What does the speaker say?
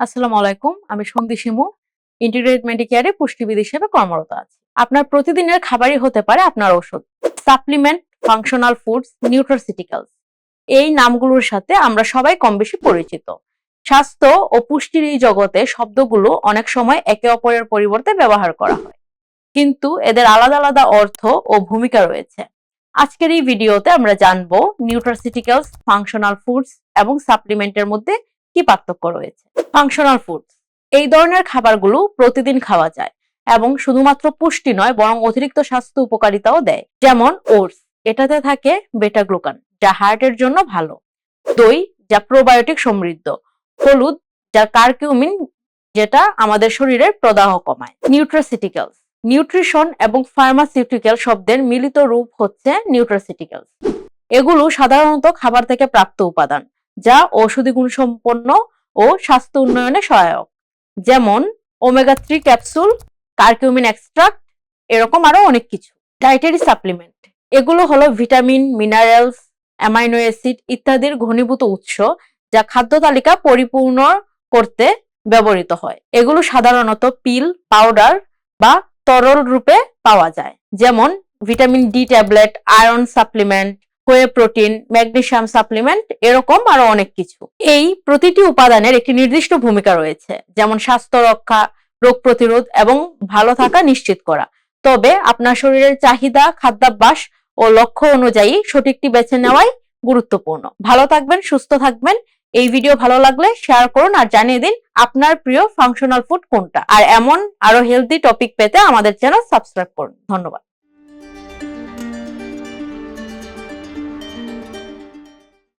আসসালামু আলাইকুম, আমি সন্ধি শিমু ইন্টিগ্রেটেড মেডিকেয়ারে পুষ্টিবিদ হিসেবে কর্মরত আছি। আপনার প্রতিদিনের খাবারই হতে পারে আপনার ওষুধ। সাপ্লিমেন্ট ফাংশনাল ফুডস নিউট্রাসিটিক্যালস এই নামগুলোর সাথে আমরা সবাই কম বেশি পরিচিত। স্বাস্থ্য ও পুষ্টির এই জগতে শব্দগুলো অনেক সময় একে অপরের পরিবর্তে ব্যবহার করা হয়। কিন্তু এদের আলাদা আলাদা অর্থ ও ভূমিকা রয়েছে। আজকের এই ভিডিওতে আমরা জানব নিউট্রাসিটিক্যালস ফাংশনাল ফুডস এবং সাপ্লিমেন্টের মধ্যে কি পার্থক্য রয়েছে? ফাংশনাল ফুডস এই ধরনের খাবারগুলো প্রতিদিন খাওয়া যায় এবং শুধুমাত্র পুষ্টি নয়, বরং অতিরিক্ত স্বাস্থ্য উপকারিতাও দেয়। যেমন ওটস, এটাতে থাকে বেটা গ্লুকান যা হার্টের জন্য ভালো। দই, যা প্রোবায়োটিক সমৃদ্ধ। হলুদ, যা কার্কিউমিন যেটা আমাদের শরীরের প্রদাহ কমায়। নিউট্রাসিটিক্যালস নিউট্রিশন এবং ফার্মাসিউটিক্যাল শব্দের মিলিত রূপ হচ্ছে নিউট্রাসিটিক্যালস এগুলো সাধারণত খাবার থেকে প্রাপ্ত উপাদান। যা ঔষধি গুণসম্পন্ন ও স্বাস্থ্য উন্নয়নে সহায়ক। যেমন omega three capsule curcumin extract এরকম আরও অনেক কিছু। ডায়েটারি সাপ্লিমেন্ট এগুলো হলো ভিটামিন মিনারেলস অ্যামাইনো অ্যাসিড ইত্যাদির ঘনীভূত উৎস যা খাদ্য তালিকা পরিপূর্ণ করতে ব্যবহৃত হয়। এগুলো সাধারণত পিল পাউডার বা তরল রূপে পাওয়া যায়। যেমন vitamin D tablet iron supplement whey protein magnesium supplement এরকম আরও অনেক কিছু। এই প্রতিটি উপাদানের একটি নির্দিষ্ট ভূমিকা রয়েছে, যেমন স্বাস্থ্য রক্ষা, রোগ প্রতিরোধ এবং ভালো থাকা নিশ্চিত করা। তবে আপনার শরীরের চাহিদা, খাদ্যাভ্যাস ও লক্ষ্য অনুযায়ী সঠিকটি বেছে নেওয়াই গুরুত্বপূর্ণ। ভালো থাকবেন, সুস্থ থাকবেন। এই ভিডিও ভালো লাগলে শেয়ার করুন আর জানিয়ে দিন আপনার প্রিয় ফাংশনাল ফুড কোনটা। আর এমন আরও হেলদি টপিক পেতে আমাদের চ্যানেল সাবস্ক্রাইব করুন। ধন্যবাদ।